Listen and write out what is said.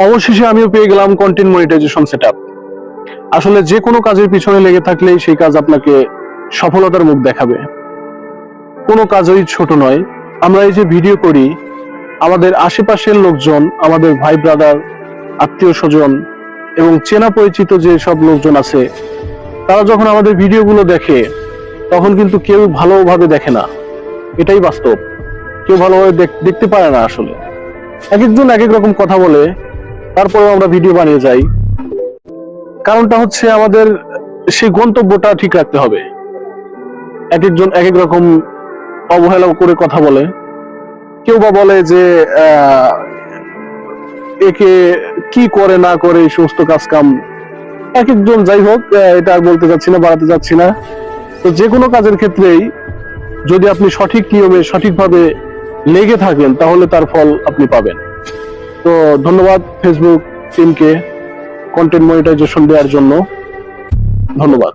অবশেষে আমিও পেয়ে গেলাম কন্টেন্ট মনিটাইজেশন সেটআপ আসলে যে কোনো কাজের পিছনে লেগে থাকলেই সেই কাজ আপনাকে সফলতার মুখ দেখাবে। কোনো কাজই ছোট নয়। আমরা এই যে ভিডিও করি, আমাদের আশেপাশের লোকজন, আমাদের ভাই ব্রাদার আত্মীয় স্বজন এবং চেনা পরিচিত যে সব লোকজন আছে, তারা যখন আমাদের ভিডিওগুলো দেখে, তখন কিন্তু কেউ ভালোভাবে দেখে না। এটাই বাস্তব। কেউ ভালোভাবে দেখ- দেখতে পারে না আসলে। এক একজন এক এক রকম কথা বলে তারপরেও আমরা ভিডিও বানিয়ে যাই। কারণটা হচ্ছে আমাদের সেই গন্তব্যটা ঠিক রাখতে হবে। এক একজন, এক এক রকম অবহেলা করে কথা বলে। কেউ বা বলে যে একে কি করে না করে এই সমস্ত কাজ কাম এক একজন যাই হোক এটা আর বলতে চাচ্ছি না, বাড়াতে চাচ্ছি না। তো যে কোনো কাজের ক্ষেত্রেই যদি আপনি সঠিক নিয়মে সঠিকভাবে লেগে থাকেন, তাহলে তার ফল আপনি পাবেন। তো ধন্যবাদ ফেসবুক টিমকে কন্টেন্ট মনিটাইজেশন দেওয়ার জন্য। ধন্যবাদ।